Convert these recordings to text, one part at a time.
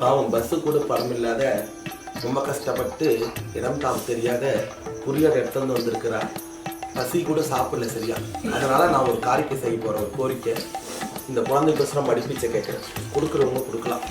பாவம் பஸ்ஸு கூட பணம் இல்லாத ரொம்ப கஷ்டப்பட்டு இடம் தாம் தெரியாத புரியாத இடத்துல இருந்து வந்திருக்கிறா பசி கூட சாப்பிடல சரியா. அதனால நான் ஒரு காரிக்கை செய்ய போகிறேன் ஒரு கோரிக்கை. இந்த குழந்தைக்கோசரம் படிப்பிச்சை கேட்குறேன். கொடுக்குறவங்க கொடுக்கலாம்.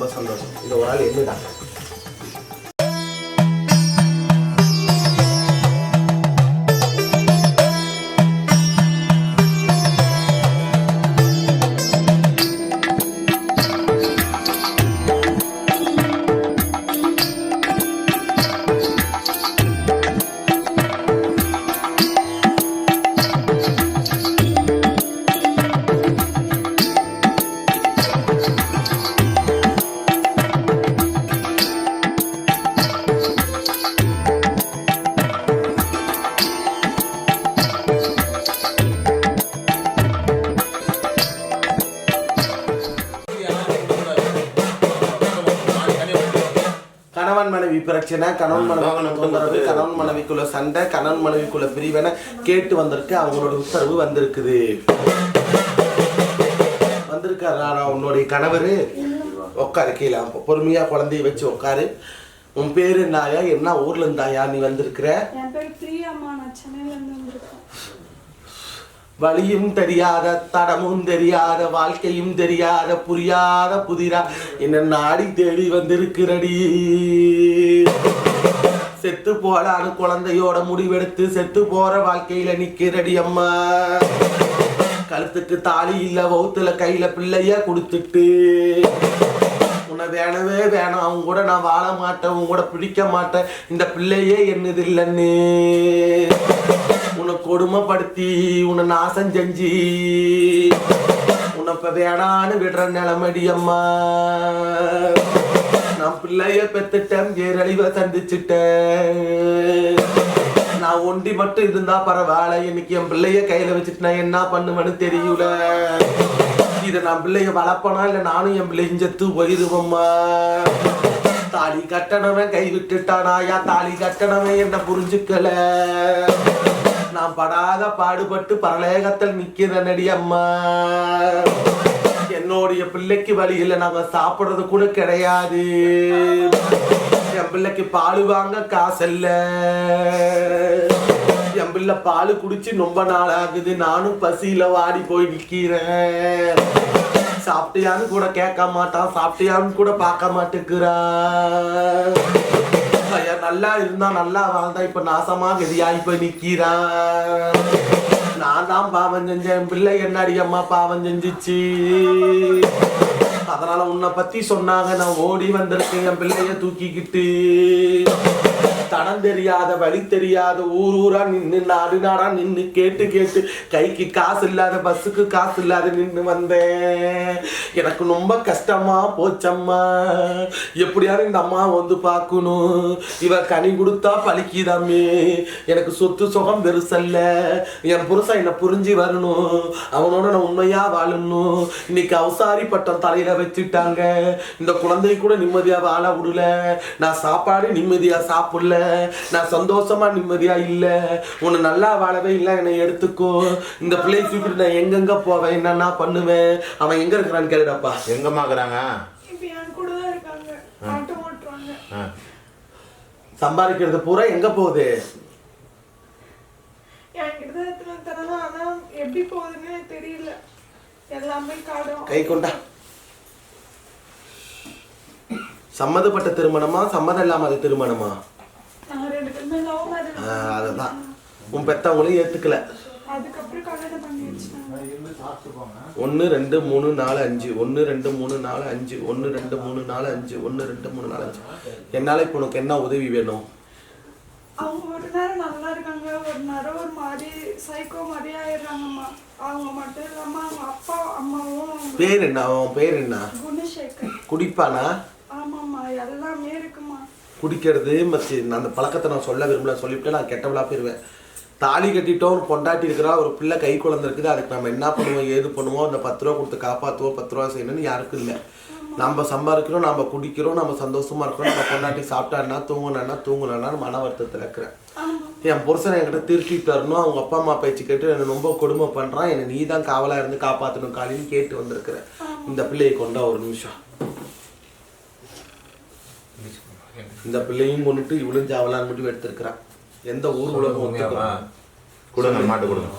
ரொம்ப சந்தோஷம் இந்த ஒரு ஆள் என்னதான் மனைவி பிரச்சனை கணவன் மனைவி தொந்தரவு கணவன் மனைவிக்குள்ள சண்டை கணவன் மனைவிக்குள்ள பிரிவினை கேட்டு வந்திருக்கு அவங்களோட உத்தரவு வந்திருக்குது. வந்திருக்காரா உன்னுடைய கணவர்? உட்காரு கீழே பொறுமையா குழந்தைய வச்சு உட்காரு உன் பேரு என்னயா? என்ன ஊர்ல இருந்தாயா? நீ வந்திருக்கிற என் பேர் பிரியாம்மா நான் சென்னையில இருந்து வந்திருக்கேன் வழியும் தெரியாத தடமும் தெரியாத வாழ்க்கையும் தெரியாத புரியாத புதிரா என்ன நாடி தேடி வந்திருக்கிறடி. செத்து போலான்னு குழந்தையோட முடிவெடுத்து செத்து போற வாழ்க்கையில நிக்கிறடி அம்மா. கழுத்துக்கு தாலி இல்ல வௌத்துல கையில பிள்ளைய கொடுத்துட்டு. உன்னை வேணவே வேணாம் அவங்க கூட நான் வாழ மாட்டேன் உன் கூட பிடிக்க மாட்டேன் இந்த பிள்ளையே என்னது இல்லைன்னு கொடுமைப்படுத்தி உன்னை நாசம் செஞ்சு. உன்னை இப்ப வேணான்னு விடுற நிலமடி அம்மா. நான் பிள்ளைய பெத்துட்டேன் பேரழிவை சந்திச்சுட்டேன். நான் ஒண்டி மட்டும் இருந்தா பரவாயில்ல இன்னைக்கு என் பிள்ளைய கையில வச்சுட்டு நான் என்ன பண்ணுவேன்னு தெரியல. இதை நான் பிள்ளைய வளர்ப்பனா இல்ல நானும் என் பிள்ளையும் செத்து போயிருவோம்மா தாலி கட்டணவன் கை விட்டுட்டானாயா தாலி கட்டணவன் என்ன புரிஞ்சுக்கல. நான் படாத பாடுபட்டு பரலேகத்தில் நிக்கிறனடி அம்மா. என்னுடைய பிள்ளைக்கு வழி இல்லை நாங்க சாப்பிடுறது கூட கிடையாது. என் பிள்ளைக்கு பால் வாங்க காசு இல்ல. என் பிள்ளை பால் குடிச்சு ரொம்ப நாள் ஆகுது நானும் பசியில வாடி போய் நிக்கிறேன் சாப்பிட்டியான்னு கூட கேட்க மாட்டான் சாப்பிட்டியான்னு கூட பார்க்க மாட்டேங்கிறான் நல்லா இருந்தா நல்லா வாழ்ந்தா. இப்ப நாசமா கதியாகி போய் நிக்கிறான் நான் தான் பாவம் செஞ்சேன். பிள்ளை என்னடி அம்மா பாவம் செஞ்சிச்சு. அதனால உன்னை பத்தி சொன்னாங்க. நான் ஓடி வந்திருக்கேன். என் பிள்ளைய தூக்கிக்கிட்டு. தடம் தெரியாத வழி தெரியாத ஊர் ஊரா நின்று நாடு நாடா நின்று கேட்டு கேட்டு கைக்கு காசு இல்லாத பஸ்ஸுக்கு காசு இல்லாத நின்று வந்தேன். எனக்கு ரொம்ப கஷ்டமா போச்சம்மா. எப்படியாவது இந்த அம்மா வந்து பார்க்கணும். இவ கனி கொடுத்தா பழிக்கிதாமே. எனக்கு சொத்து சுகம் பெருசல்ல. என் புருஷன் என்னை புரிஞ்சு வரணும். அவனோட நான் உண்மையா வாழணும். இன்னைக்கு அவசாரி பட்டம் தலையில வச்சுட்டாங்க இந்த குழந்தை கூட நிம்மதியா வாழ விடல. நான் சாப்பாடு நிம்மதியா சாப்பிடல. நான் சந்தோஷமா நிம்மதியா இல்ல. உன்னை நல்லா வாழவே இல்லை என்னை எடுத்துக்கோ. இந்த பிள்ளை தூக்கிட்டு நான் எங்கெங்க போவேன்? என்னென்ன பண்ணுவேன்? அவன் எங்க இருக்கிறான்னு கேளுடப்பா. எங்கம்மா இருக்கிறாங்க? இப்ப என் கூட தான் இருக்காங்க. ஆட்டோ ஓட்டுறாங்க. ஆ. சம்பாதிக்கிறது பூரா எங்க போகுது? என்கிட்ட எப்படி போகுதுன்னு தெரியல. எல்லாமே காடும் கை கொண்டா. சம்மதப்பட்ட திருமணமா? சம்மதம் இல்லாம அது திருமணமா? அதுதான். உன் பெத்தவங்களையும் ஏத்துக்கல. ஒன்று ரெண்டு மூணு நாலு அஞ்சு. ஒன்று ரெண்டு மூணு நாலு அஞ்சு. ஒன்று ரெண்டு மூணு நாலு அஞ்சு. ஒன்று ரெண்டு மூணு நாலு அஞ்சு. என்னால் இப்போ உனக்கு என்ன உதவி வேணும்? அவங்க ஒரு நேரம் நல்லா இருக்காங்க. ஒரு நேரம் ஒரு மாதிரி சைக்கோ மாதிரி ஆயிடுறாங்கம்மா. அவங்க மட்டும் இல்லாம அவங்க அப்பா அம்மாவும் பேர் என்ன? அவன் பேர் என்ன? குணசேகர். குடிப்பானா? ஆமாம்மா எல்லாமே இருக்குமா குடிக்கிறது மச்சி. நான் அந்த பழக்கத்தை நான் சொல்ல விரும்பல. சொல்லிவிட்டு நான் கெட்டவளா போயிருவேன். தாலி கட்டிட்டோம் ஒரு பொண்டாட்டி இருக்கிறா ஒரு பிள்ளை கை குழந்தை இருக்குது அதுக்கு நம்ம என்ன பண்ணுவோம் ஏது பண்ணுவோம் அந்த பத்து ரூபா கொடுத்து காப்பாற்றுவோம் பத்து ரூபா செய்யணும்னு யாருக்கும் இல்லை. நம்ம சம்பாதிக்கிறோம் நம்ம குடிக்கிறோம் நம்ம சந்தோஷமா இருக்கிறோம் நம்ம பொண்டாட்டி சாப்பிட்டாருன்னா தூங்கினா தூங்கினா மன வருத்தத்தில் இருக்கிறேன். என் புருஷனை என்கிட்ட திருட்டிட்டு வரணும். அவங்க அப்பா அம்மா பேச்சு கேட்டு என்னை ரொம்ப கொடுமை பண்றான். என்னை நீ தான் காவலா இருந்து காப்பாற்றணும் காலின்னு கேட்டு வந்திருக்கிறேன் இந்த பிள்ளையை கொண்டா ஒரு நிமிஷம். இந்த பிள்ளையும் கொண்டுட்டு இவளும் ஜாவலான்னு முடிவு எடுத்திருக்கிறான் எந்த ஊர் உலகம்? கொடுங்க மாட்டு கொடுங்க.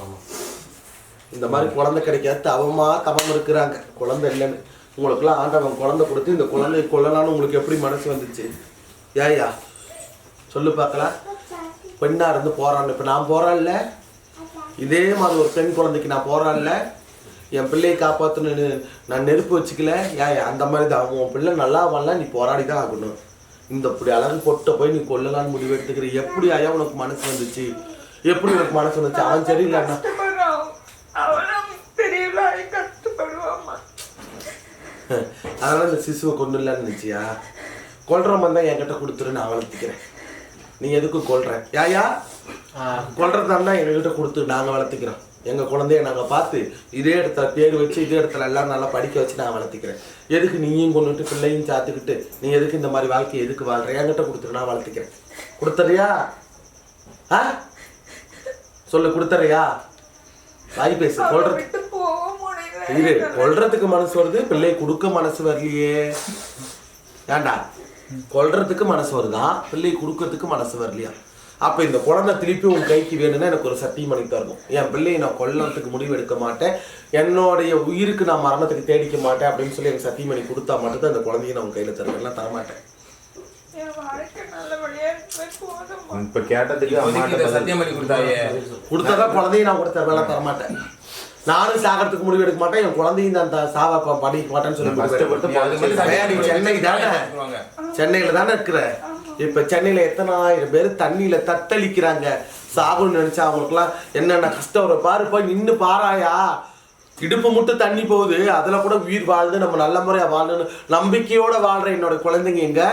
இந்த மாதிரி குழந்தை கிடைக்காது தவமா தவம் இருக்கிறாங்க. குழந்தை இல்லைன்னு. உங்களுக்குலாம் ஆண்டவன் குழந்தை கொடுத்து இந்த குழந்தையை கொல்லலாம்னு உங்களுக்கு எப்படி மனசு வந்துச்சு? ஏயா சொல்லு பார்க்கலாம் பெண்ணா இருந்து போறான்னு. இப்ப நான் போறான்ல இதே மாதிரி ஒரு பெண் குழந்தைக்கு நான் போறான்ல என் பிள்ளையை காப்பாற்றணும்னு நான் நெருப்பு வச்சுக்கல? ஏன் அந்த மாதிரி தான். உன் பிள்ளை நல்லா வரல நீ போராடி தான் ஆகணும். இந்த இப்படி அழகு பொட்ட போய் நீ கொல்லலாம்னு முடிவு எடுத்துக்கிற. எப்படி ஐயா உனக்கு மனசு வந்துச்சு? எப்படி உனக்கு மனசு வந்துச்சு? அவன் தெரியல கஷ்டப்படுவாம்மா. அதனால இந்த சிசுவை கொண்டு இல்லைன்னு நினச்சியா? கொல்ற மாதிரி தான் என்கிட்ட கொடுத்துரு நான் வளர்த்துக்கிறேன். நீ எதுக்கும் கொல்ற? யாயா கொல்றதா எங்ககிட்ட கொடுத்து நாங்கள் வளர்த்துக்கிறோம். எங்கள் குழந்தைய நாங்கள் பார்த்து இதே இடத்துல பேர் வச்சு இதே இடத்துல எல்லாம் நல்லா படிக்க வச்சு நான் வளர்த்துக்கிறேன். எதுக்கு நீயும் கொண்டுட்டு பிள்ளையும் சாத்துக்கிட்டு நீ எதுக்கு இந்த மாதிரி வாழ்க்கையை எதுக்கு வாழ்ற? என்கிட்ட கொடுத்துரு நான் வளர்த்துக்கிறேன். கொடுத்துறியா ஆ? சொல்லு கொடுத்துறியா வாய் பேசு முடியல. இரு கொல்றதுக்கு மனசு வருது பிள்ளை கொடுக்க மனசு வரலையே. ஏண்டா? கொல்றதுக்கு மனசு வருதான் பிள்ளை கொடுக்கறதுக்கு மனசு வரலையா? அப்ப இந்த குழந்தை திருப்பி உன் கைக்கு வேணும்னா எனக்கு ஒரு சத்தியம் பண்ணி தரணும். என் பிள்ளையை நான் கொல்லறதுக்கு முடிவு எடுக்க மாட்டேன். என்னுடைய உயிருக்கு நான் மரணத்துக்கு தேடிக்க மாட்டேன் அப்படின்னு சொல்லி எனக்கு சத்தியம் பண்ணி கொடுத்தா மட்டும்தான் அந்த குழந்தைய நான் உன் கையில தருவேன் தரமாட்டேன். இருக்கு போதும்மா இப்ப கேட்டதுக்கு சத்தியம் பண்ணி கொடுத்தாயே கொடுத்தாதான் குழந்தைய நான் கூட தருவேன் தரமாட்டேன். நானும் சாகிறதுக்கு முடிவு எடுக்க மாட்டேன். என் குழந்தையும் நான் த- சாவ ப- படிக்க மாட்டேன்னு சொல்லி சென்னை தானே. சென்னையில தானே இருக்கிற? இப்ப சென்னையில எத்தனை ஆயிரம் பேர் தண்ணியில தத்தளிக்கிறாங்க. சாகுன்னு நினைச்சா அவங்களுக்குலாம் என்னென்ன கஷ்டம் வரும்? பாரு போய் நின்று பாராயா? இடுப்பு மட்டும் தண்ணி போகுது. அதுல கூட உயிர் வாழ்ந்து நம்ம நல்ல முறையா வாழணும்னு நம்பிக்கையோட வாழ்ற என்னோட குழந்தைங்க எங்க?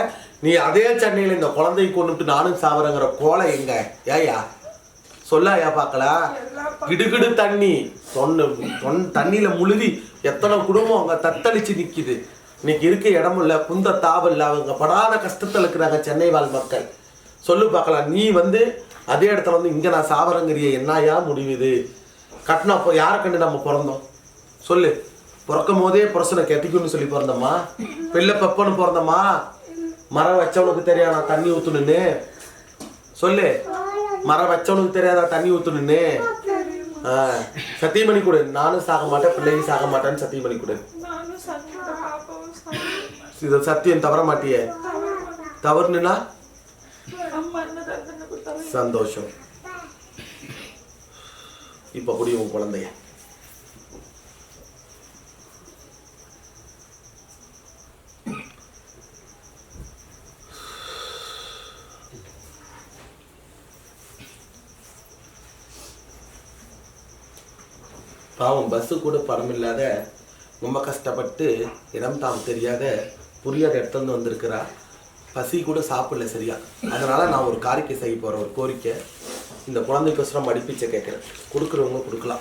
நீ அதே சென்னையில இந்த குழந்தையை கொண்டுட்டு நானும் சாவறங்கிற கோலை எங்க? ஏயா சொல்லாயா பார்க்கலாம் கிடுகிடு தண்ணி. தொன்னு தொன் தண்ணியில முழுகி எத்தனை குடும்பம் அங்க தத்தளிச்சு நிக்குது. இன்னைக்கு இருக்க இடமும் இல்லை குந்த தாவம் இல்லை அவங்க படாத கஷ்டத்தில் இருக்கிறாங்க சென்னை வாழ் மக்கள். சொல்லு பார்க்கலாம். நீ வந்து அதே இடத்துல வந்து இங்கே நான் சாவரங்கிறிய என்னையா முடிவுது கட்டினா அப்போ யாரை கண்டு நம்ம பிறந்தோம்? சொல்லு. பிறக்கும் போதே புரசனை கெட்டிக்குன்னு சொல்லி பிறந்தோமா பிள்ளை பெப்பன்னு பிறந்தோமா மரம் வச்சவனுக்கு தெரியாத தண்ணி ஊற்றணுன்னு சொல்லு. மரம் வச்சவனுக்கு தெரியாதா தண்ணி ஊற்றணுன்னு ஆ, சத்தியம் பண்ணி கொடு. நானும் சாக மாட்டேன் பிள்ளையும் சாக மாட்டேன்னு சத்தியம் பண்ணி கொடு. இது சத்தியம் தவற மாட்டியே. தவறுனா சந்தோஷம். இப்ப குடி உன் குழந்தைய. பாவம் பஸ்ஸு கூட பணம் இல்லாத ரொம்ப கஷ்டப்பட்டு இடம் தாம் தெரியாத புரியாத இடத்துல இருந்து வந்திருக்கிறா. பசி கூட சாப்பிடல சரியா. அதனால நான் ஒரு காரிக்கை செய்ய போகிற ஒரு கோரிக்கை. இந்த குழந்தைக்கோசரம் மடிப்பிச்சை கேட்குறேன் கொடுக்குறவங்க கொடுக்கலாம்.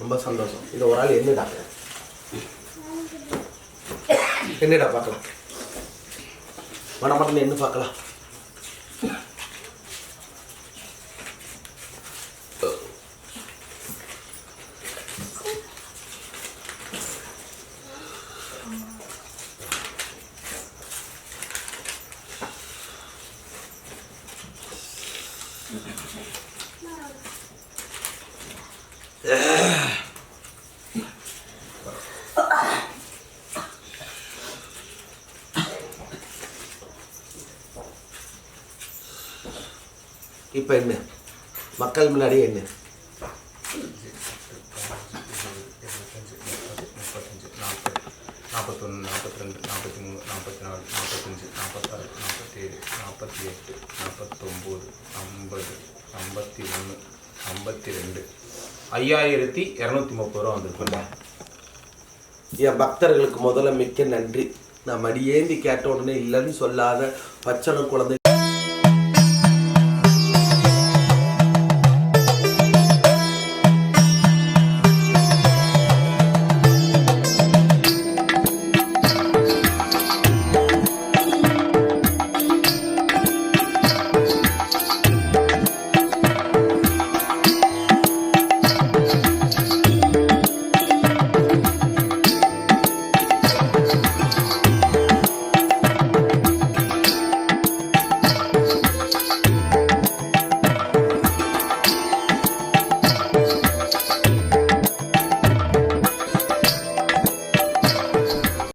ரொம்ப சந்தோஷம் இதை ஒரு ஆள் எழுந்து டாக்டர் என்னடா பார்க்கலாம்? மன மட்டும் என்ன பார்க்கலாம். இப்போ என்ன? மக்கள் முன்னாடி என்ன? முப்பத்தஞ்சு நாற்பத்தொன்று நாற்பத்தி ரெண்டு நாற்பத்தி மூணு நாற்பத்தி நாலு நாற்பத்தஞ்சு நாற்பத்தாறு நாற்பத்தேழு நாற்பத்தி எட்டு நாற்பத்தொம்போது ஐம்பது ஐம்பத்தி ஒன்று ஐம்பத்தி ரெண்டு ஐயாயிரத்தி இரநூத்தி முப்பது ரூபா வந்திருக்குல்ல என் பக்தர்களுக்கு முதல்ல மிக்க நன்றி. நான் மடியேந்தி கேட்ட உடனே இல்லைன்னு சொல்லாத பச்சனை குழந்தை